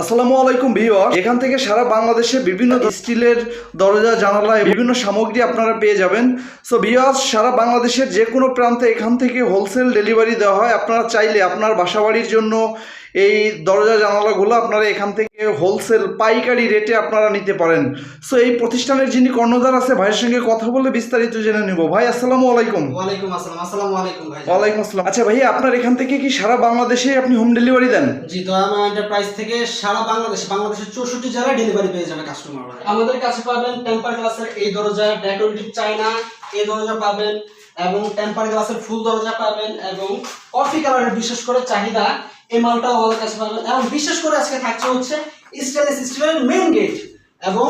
আসসালামু আলাইকুম ভিউয়ার এখান থেকে সারা বাংলাদেশে বিভিন্ন স্টিলের দরজা জানালা বিভিন্ন সামগ্রী আপনারা পেয়ে যাবেন। সো ভিউয়ার্স সারা বাংলাদেশের যে কোনো প্রান্তে এখান থেকে হোলসেল ডেলিভারি দেওয়া হয়। আপনারা চাইলে আপনার বাসাবাড়ির জন্য এই দরজা জানালাগুলো আপনারা এখান থেকে হোলসেল পাইকারি রেটে আপনারা নিতে পারেন। সো এই প্রতিষ্ঠানের যিনি কর্ণধার আছে ভাইয়ের সঙ্গে কথা বলে বিস্তারিত জেনে নিব। ভাই আসসালামু আলাইকুম। ওয়ালাইকুম আসসালাম। আসসালামু আলাইকুম ভাই ওয়ালাইকুম আসসালাম। আচ্ছা ভাইয়া আপনার এখান থেকে কি সারা বাংলাদেশে আপনি হোম ডেলিভারি দেন? জি তো আমার এন্টারপ্রাইজ থেকে সারা বাংলাদেশ, বাংলাদেশের চৌষট্টি জেলায় ডেলিভারি পেয়ে যাবে কাস্টমার আমাদের কাছে পাবেন টেম্পার গ্লাসের এই দরজা ডেকোরেটিভ চায়না, এই দরজা পাবেন এবং টেম্পার গ্লাসের ফুল দরজা পাবেন এবং কফি কালারের বিশেষ করে চাহিদা, এই মালটাও আমাদের কাছে পাবেন। এবং বিশেষ করে আজকে থাকছে হচ্ছে স্টেনলেস স্টিলের মেইন গেট এবং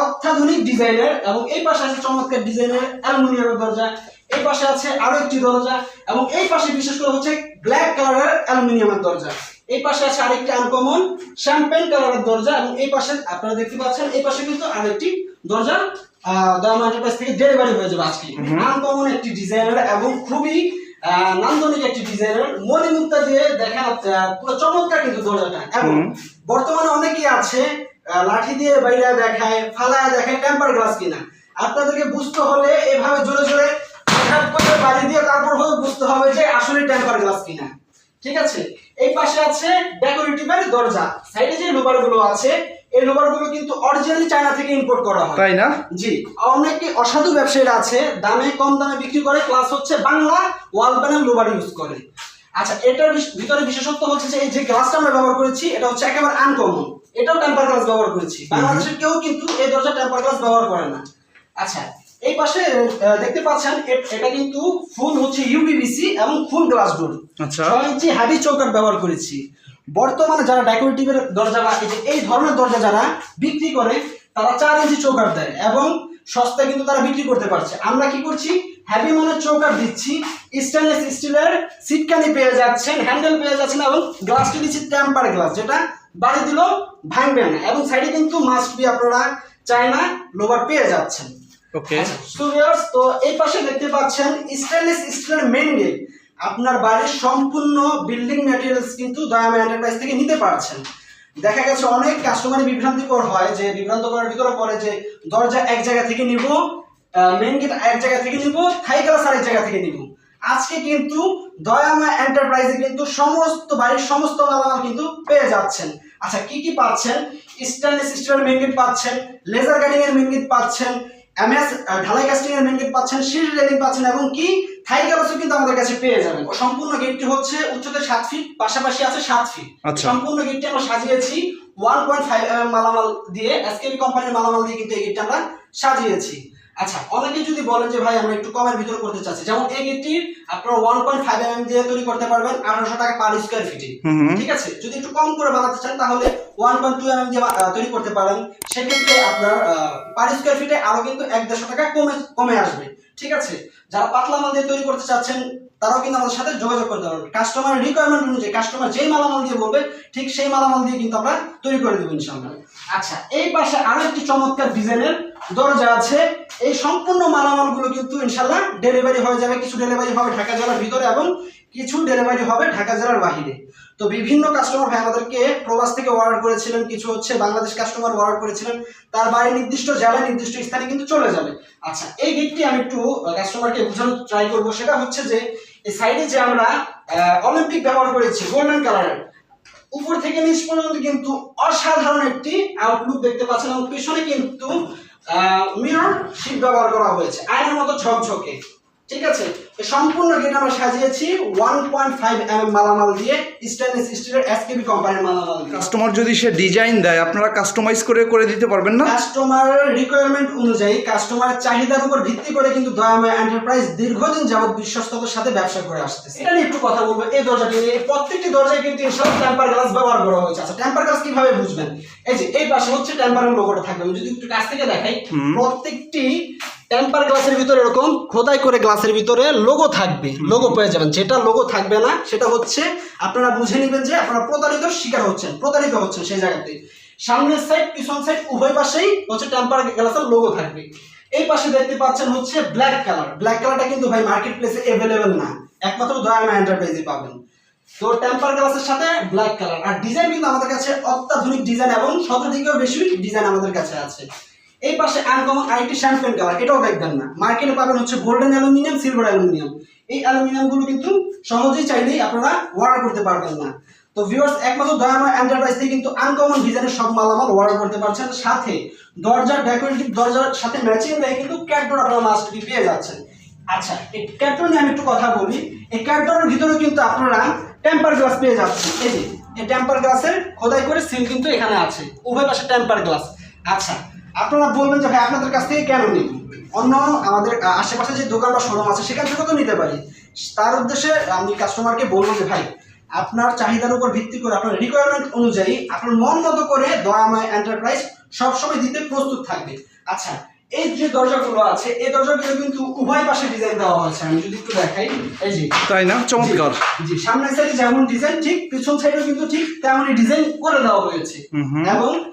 অত্যাধুনিক ডিজাইনের এবং এই পাশে আছে চমৎকার ডিজাইনের অ্যালুমিনিয়ামের দরজা, এই পাশে আছে আরও একটি দরজা এবং এই পাশে বিশেষ করে হচ্ছে ব্ল্যাক কালারের অ্যালুমিনিয়ামের দরজা। এই পাশে আছে আরেকটি আনকমন শ্যাম্পেন কালারের দরজা এবং এই পাশে আপনারা দেখতে পাচ্ছেন এই পাশে কিন্তু আরেকটি দরজা দাম এন্টারপ্রাইজ থেকে ডেলিভারি হয়ে যাবে আজকে। আনকমন একটি ডিজাইনের এবং খুবই নান্দনিক একটি ডিজাইনের মণিমুক্তা দিয়ে দেখেন আহ, পুরো চমৎকার কিন্তু দরজাটা। এবং বর্তমানে অনেকেই আছে লাঠি দিয়ে বাইরে দেখায় ফালায় দেখায় টেম্পার গ্লাস কিনা। আপনাদেরকে বুঝতে হলে এভাবে জোরে জোরে করে বাড়ি দিয়ে তারপর হবে বুঝতে হবে যে আসলে টেম্পার গ্লাস কিনা। ঠিক আছে? এই পাশে আছে ডেকোরেটিভের দরজা। সাইডে যে লোবারগুলো আছে এই লোবারগুলো কিন্তু অরিজিনালি চায়না থেকে ইম্পোর্ট করা হয়। তাই না? জি। অনেকে অসাধু ব্যবসায়ীরা আছে দামে কম দামে বিক্রি করে প্লাস হচ্ছে বাংলা ওয়াল প্যানেল লোবার ইউজ করে। আচ্ছা এটার ভিতরে বিশেষত্ব হচ্ছে যে এই যে গ্লাসটা আমরা ব্যবহার করেছি এটা হচ্ছে একেবারে আনকমন এটাও টেম্পার গ্লাস ব্যবহার করেছি। বাংলাদেশের কেউ কিন্তু এই দরজা টেম্পার গ্লাস ব্যবহার করে না। আচ্ছা এই পাশে দেখতে পাচ্ছেন এটা কিন্তু ফুল হচ্ছে ইউপিভিসি এবং ফুল গ্লাস ডোর আচ্ছা। ছয় ইঞ্চি হাবি চৌকাট ব্যবহার করেছি। বর্তমানে যারা ডেকোরেটিভের দরজা বা এই যে এই ধরনের দরজা যারা বিক্রি করে তারা চার ইঞ্চি চৌকাট দেয় এবং সস্তায় কিন্তু তারা বিক্রি করতে পারছে। আমরা কি করছি? হ্যাভি মানের চৌকাট দিচ্ছি। স্টেনলেস স্টিলের সিটকানি পেয়ে যাচ্ছেন হ্যান্ডেল পেয়ে যাচ্ছেন এবং গ্লাসটি দিচ্ছি টেম্পার গ্লাস যেটা বাড়ি দিলেও ভাঙবে না এবং সাইডে কিন্তু মাস্ট বি আপনারা চায়না লোভার পেয়ে যাচ্ছেন। ওকে So viewers, তো এই পাশে দেখতে পাচ্ছেন স্টেনলেস স্টিলের মেইন গেট আপনার বাড়ির সম্পূর্ণ বিল্ডিং ম্যাটেরিয়ালস কিন্তু দয়ামা এন্টারপ্রাইজ থেকে নিতে পারছেন। দেখা গেছে অনেক কাস্টমার বিভ্রান্তিকর হয় যে বিভ্রান্ত করার ভিতরে পড়ে যে দরজা এক জায়গা থেকে নিব মেইন গেট এক জায়গা থেকে নিব থাই গ্লাস আরেক জায়গা থেকে নিব। আজকে কিন্তু দয়ামা এন্টারপ্রাইজে কিন্তু সমস্ত বাড়ির সমস্ত মালামাল কিন্তু পেয়ে যাচ্ছেন। আচ্ছা কি কি পাচ্ছেন? স্টেনলেস স্টিলের মেইন গেট পাচ্ছেন লেজার কাটিং এর মেইন গেট পাচ্ছেন এমএস ঢালাই কাস্টিং এর মেইন গেট পাচ্ছেন সিঁড়ি রেলিং পাচ্ছেন এবং কি? থাই গ্লাসও কিন্তু আমাদের কাছে পেয়ে যাবেন। সম্পূর্ণ গেটটি হচ্ছে উচ্চতা সাত ফিট পাশাপাশি আছে সাত ফিট আচ্ছা। সম্পূর্ণ গেটটি আমরা সাজিয়েছি ওয়ান পয়েন্ট ফাইভ মালামাল দিয়ে এসকেবি কোম্পানির মালামাল দিয়ে কিন্তু এই গেটটা আমরা সাজিয়েছি। আচ্ছা অনেকে যদি বলেন যে ভাই আমরা একটু কমের ভিতরে করতে চাচ্ছি যেমন এই গেটটি আপনারা ওয়ান পয়েন্ট ফাইভ এম দিয়ে তৈরি করতে পারবেন আঠারোশো টাকা পার স্কোয়ার ফিটে ঠিক আছে? যদি একটু কম করে বানাতে চান তাহলে ওয়ান পয়েন্ট টু এম দিয়ে তৈরি করতে পারেন। সেক্ষেত্রে আপনার পার স্কোয়ার ফিটে আরও কিন্তু এক দেড়শো টাকা কমে কমে আসবে। ঠিক আছে? যারা পাতলা মাল দিয়ে তৈরি করতে চাচ্ছেন তারাও কিন্তু আমাদের সাথে যোগাযোগ করতে পারবেন কাস্টমার রিকোয়ারমেন্ট অনুযায়ী কাস্টমার যেই মালামাল দিয়ে বলবে, ঠিক সেই মালামাল দিয়ে কিন্তু আমরা তৈরি করে দেবো ইনশাআল্লাহ। আচ্ছা এই পাশে আরও একটি চমৎকার ডিজাইনের দরজা আছে। এই সম্পূর্ণ মালামালগুলো কিন্তু ইনশাল্লাহ ডেলিভারি হয়ে যাবে, কিছু ডেলিভারি হবে ঢাকা জেলার ভিতরে এবং কিছু ডেলিভারি হবে ঢাকা জেলার বাহিরে। তো বিভিন্ন কাস্টমার ভাই আমাদেরকে প্রবাস থেকে অর্ডার করেছিলেন, কিছু হচ্ছে বাংলাদেশ কাস্টমার অর্ডার করেছিলেন, তার বাইরে নির্দিষ্ট জেলায় নির্দিষ্ট স্থানে কিন্তু চলে যাবে। আচ্ছা এই গেটটি আমি একটু কাস্টমারকে বোঝানোর ট্রাই করব, সেটা হচ্ছে যে এই সাইডে যে আমরা অলিম্পিক ব্যবহার করেছি গোল্ডেন কালারের উপর থেকে নিচ পর্যন্ত কিন্তু অসাধারণ একটি আউটলুক দেখতে পাচ্ছেন এবং পিছনে কিন্তু মিরর শীত ব্যবহার করা হয়েছে। আয়নার মতো ঝকঝকে। ঠিক আছে? সম্পূর্ণ গেট আমরা সাজিয়েছি ওয়ান পয়েন্ট ফাইভ এম মালামাল দিয়ে স্টেনলেস স্টিলের এসকেবি কোম্পানির মালামাল দিয়ে। কাস্টমার যদি সে ডিজাইন দেয় আপনারা কাস্টমাইজ করে করে দিতে পারবেন না? কাস্টমার রিকোয়ারমেন্ট অনুযায়ী কাস্টমার চাহিদার উপর ভিত্তি করে কিন্তু দয়াময় এন্টারপ্রাইজ দীর্ঘদিন যাবত বিশ্বস্ততার সাথে ব্যবসা করে আসতেছে। এটা নিয়ে একটু কথা বলব এই দরজাটি নিয়ে প্রত্যেকটি দরজায় কিন্তু ইনশাআল্লাহ টেম্পার গ্লাস ব্যবহার করা হয়েছে। আচ্ছা টেম্পার গ্লাস কীভাবে বুঝবেন? এই যে এই পাশে হচ্ছে টেম্পারের লোগোটা থাকবে। আমি যদি একটু কাছ থেকে দেখাই। প্রত্যেকটি টেম্পার গ্লাসের ভিতরে এরকম খোদাই করে গ্লাসের ভিতরে লোগো থাকবে। লোগো পেয়ে যাবেন। যেটা লোগো থাকবে না সেটা হচ্ছে আপনারা বুঝে নেবেন যে আপনারা প্রতারিত শিকার হচ্ছেন প্রতারিত হচ্ছেন সেই জায়গাতে। সামনের সাইড পিছন সাইড উভয় পাশেই হচ্ছে টেম্পার গ্লাসের লোগো থাকবে। এই পাশে দেখতে পাচ্ছেন হচ্ছে ব্ল্যাক কালার ব্ল্যাক কালারটা কিন্তু ভাই মার্কেট প্লেসে অ্যাভেলেবেল না। একমাত্র দয়ামা এন্টারপ্রাইজে পাবেন। তো টেম্পার গ্লাসের সাথে ব্ল্যাক কালার আর ডিজাইন কিন্তু আমাদের কাছে অত্যাধুনিক ডিজাইন এবং শত থেকেও বেশি ডিজাইন আমাদের কাছে আছে। এই পাশে আনকমন আরেকটি শ্যাম্পেন কালার এটাও দেখবেন না। মার্কেটে পাবেন হচ্ছে গোল্ডেন অ্যালুমিনিয়াম সিলভার অ্যালুমিনিয়াম এই অ্যালুমিনিয়ামগুলো কিন্তু সহজেই চাইলেই আপনারা অর্ডার করতে পারবেন না। তো ভিউয়ার্স একমাত্র দয়াময় এন্টারপ্রাইজ থেকে কিন্তু আনকমন ডিজাইনের সব মালামাল অর্ডার করতে পারছেন। সাথে দরজার ডেকোরেটিভ দরজার সাথে ম্যাচিং দিয়ে কিন্তু ক্যাটডোর আপনারা মাস্ট পেয়ে যাচ্ছেন। আচ্ছা এই ক্যাটডোর নিয়ে আমি একটু কথা বলি। এই ক্যাটডোরের ভিতরে কিন্তু আপনারা টেম্পার গ্লাস পেয়ে যাচ্ছেন। এই যে, এই টেম্পার গ্লাসের খোদাই করে সিল কিন্তু এখানে আছে। উভয় পাশে টেম্পার গ্লাস আচ্ছা আপনারা বলবেন যে, ভাই, আপনাদের কাছ থেকে কেন নিব? অন্য আমাদের আশেপাশে যে দোকান বা শোরুম আছে, সেখান থেকে তো নিতে পারি। তার উদ্দেশ্যে আমি কাস্টমারকে বলব যে, ভাই, আপনার চাহিদার উপর ভিত্তি করে, আপনার রিকোয়ারমেন্ট অনুযায়ী, আপনার মন মতো করে দয়াময় এন্টারপ্রাইজ সবসময় দিতে প্রস্তুত থাকবে। আচ্ছা এই যে দরজাগুলো আছে এই দরজাগুলো কিন্তু উভয় পাশে ডিজাইন দেওয়া হয়েছে। আমি যদি একটু দেখাই এই যে। তাই না? চমৎকার। জি সামনের সাইডে যেমন ডিজাইন ঠিক পিছন সাইডেও কিন্তু ঠিক তেমনই ডিজাইন করে দেওয়া হয়েছে। এবং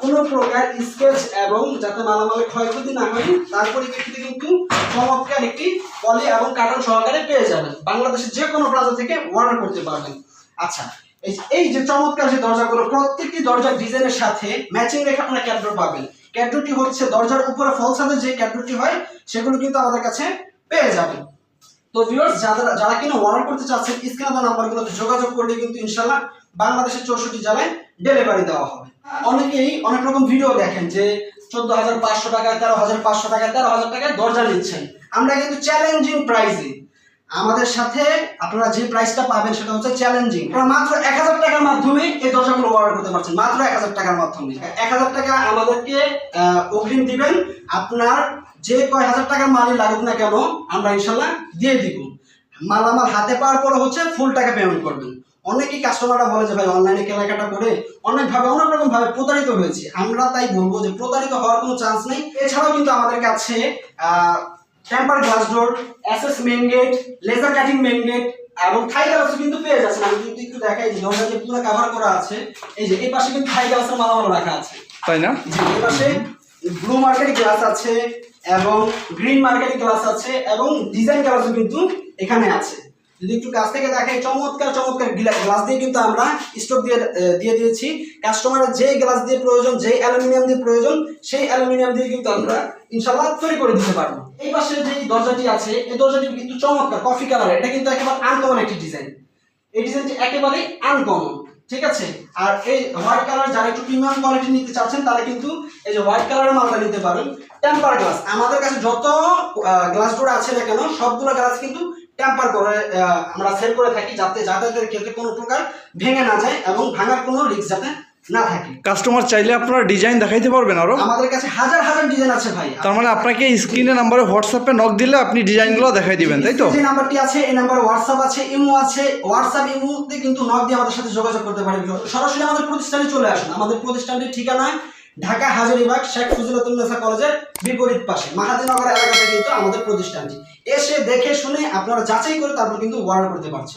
কোনো প্রকার স্কেচ এবং যাতে ক্ষয়ক্ষতি না হয় তার পরিপ্রেক্ষিতে কিন্তু চমৎকার একটি পলি এবং কার্টন সহকারে পেয়ে যাবেন। বাংলাদেশের যে কোনো প্রান্ত থেকে অর্ডার করতে পারবেন। আচ্ছা এই যে- চমৎকার যে দরজাগুলো প্রত্যেকটি দরজার ডিজাইনের সাথে ম্যাচিং রেখে আপনারা ক্যাড্রোর পাবেন। ক্যাড্রোটি হচ্ছে, দরজার উপরে ফলসাতে যে ক্যাড্রোটি হয়, সেগুলো কিন্তু আমাদের কাছে পেয়ে যাবেন তো ভিউয়ার্স যারা যারা কিনা অর্ডার করতে চাচ্ছেন স্ক্রিনে দেওয়া নাম্বারগুলোতে যোগাযোগ করলে কিন্তু ইনশাল্লাহ বাংলাদেশের চৌষট্টি জেলায় ডেলিভারি দেওয়া হবে। অনেকেই অনেক রকম ভিডিও দেখেন যে চোদ্দ হাজার পাঁচশো টাকায়, তেরো হাজার পাঁচশো টাকায়, তেরো হাজার টাকায় দরজা নিচ্ছেন। আমরা কিন্তু চ্যালেঞ্জিং প্রাইসে আমাদের সাথে আপনারা যে প্রাইসটা পাবেন সেটা হচ্ছে চ্যালেঞ্জিং আপনারা মাত্র এক হাজার টাকার মাধ্যমে এই দরজাগুলো অর্ডার করতে পারছেন। মাত্র এক হাজার টাকার মাধ্যমে। এক হাজার টাকা আমাদেরকে অগ্রিম দিবেন। আপনার যে কয় হাজার টাকার মালই লাগুক না কেন, আমরা ইনশাল্লাহ দিয়ে দিব। মাল আমার হাতে পাওয়ার পরে হচ্ছে ফুল টাকা পেমেন্ট করবেন। অনেকেই কাস্টমাররা বলে যে, ভাই অনলাইনে কেনাকাটা করে অনেকভাবে অনেক রকম ভাবে প্রতারিত হয়েছে। আমরা তাই বলব যে, প্রতারিত হওয়ার কোনো চান্স নেই। এছাড়াও কিন্তু আমাদের কাছে temper glass door SS main gate laser cutting main gate এবং থাই গ্লাস কিন্তু পেয়ে যাচ্ছেন। আমি কিন্তু একটু দেখাই যে ওটা যে পুরো কভার করা আছে এই যে এই পাশে কিন্তু থাই গ্লাসের মালামাল রাখা আছে। তাই না? এই পাশে ব্লু মার্কেট গ্লাস আছে এবং গ্রিন মার্কেট গ্লাস আছে এবং ডিজাইন গ্লাসও কিন্তু এখানে আছে। যদি একটু কাছ থেকে দেখাই, চমৎকার চমৎকার গ্লাস দিয়ে কিন্তু আমরা স্টক দিয়ে দিয়ে দিয়েছি। কাস্টমারের যে গ্লাস দিয়ে প্রয়োজন যে অ্যালুমিনিয়াম দিয়ে প্রয়োজন, সেই অ্যালুমিনিয়াম দিয়ে কিন্তু আমরা ইনশাল্লাহ তৈরি করে দিতে পারব। এই পাশে যে দরজাটি আছে এই দরজাটি কিন্তু চমৎকার কফি কালার এটা কিন্তু একেবারে আনকমন একটি ডিজাইন এই ডিজাইনটি একেবারেই আনকমন ঠিক আছে? আর এই হোয়াইট কালার যারা একটু প্রিমিয়াম কোয়ালিটি নিতে চাচ্ছেন, তারা কিন্তু এই যে হোয়াইট কালারের মালটা নিতে পারেন। টেম্পার গ্লাস আমাদের কাছে যত গ্লাস আছে না কেন, সবগুলো গ্লাস কিন্তু টেম্পার করে আমরা সেল করে থাকি যাতে যাতায়াতের ক্ষেত্রে কোনো প্রকার ভেঙে না যায় এবং ভাঙার কোনো রিস্ক যাতে না থাকে। কাস্টমার চাইলে আপনারা ডিজাইন দেখাইতে পারবেন আরও। আমাদের কাছে হাজার হাজার ডিজাইন আছে ভাই। তার মানে আপনাকে স্ক্রিনে নাম্বারে হোয়াটসঅ্যাপে নক দিলে আপনি ডিজাইনগুলো দেখাই দিবেন তাই তো? যে নাম্বারটি আছে এই নাম্বারে হোয়াটসঅ্যাপ আছে ইমো আছে। হোয়াটসঅ্যাপ ইমোতে কিন্তু নক দিয়ে আমাদের সাথে যোগাযোগ করতে পারেন। সরাসরি আমাদের প্রতিষ্ঠানে চলে আসুন। আমাদের প্রতিষ্ঠানটির ঠিকানা ঢাকা হাজারিবাগ শেখ ফজিলাতুন্নেসা কলেজের বিপরীত পাশে, মাহাদিনগর এলাকাতে কিন্তু আমাদের প্রতিষ্ঠানটি। এসে দেখে শুনে আপনারা যাচাই করে তারপর কিন্তু ওয়ার্ড করতে পারছেন।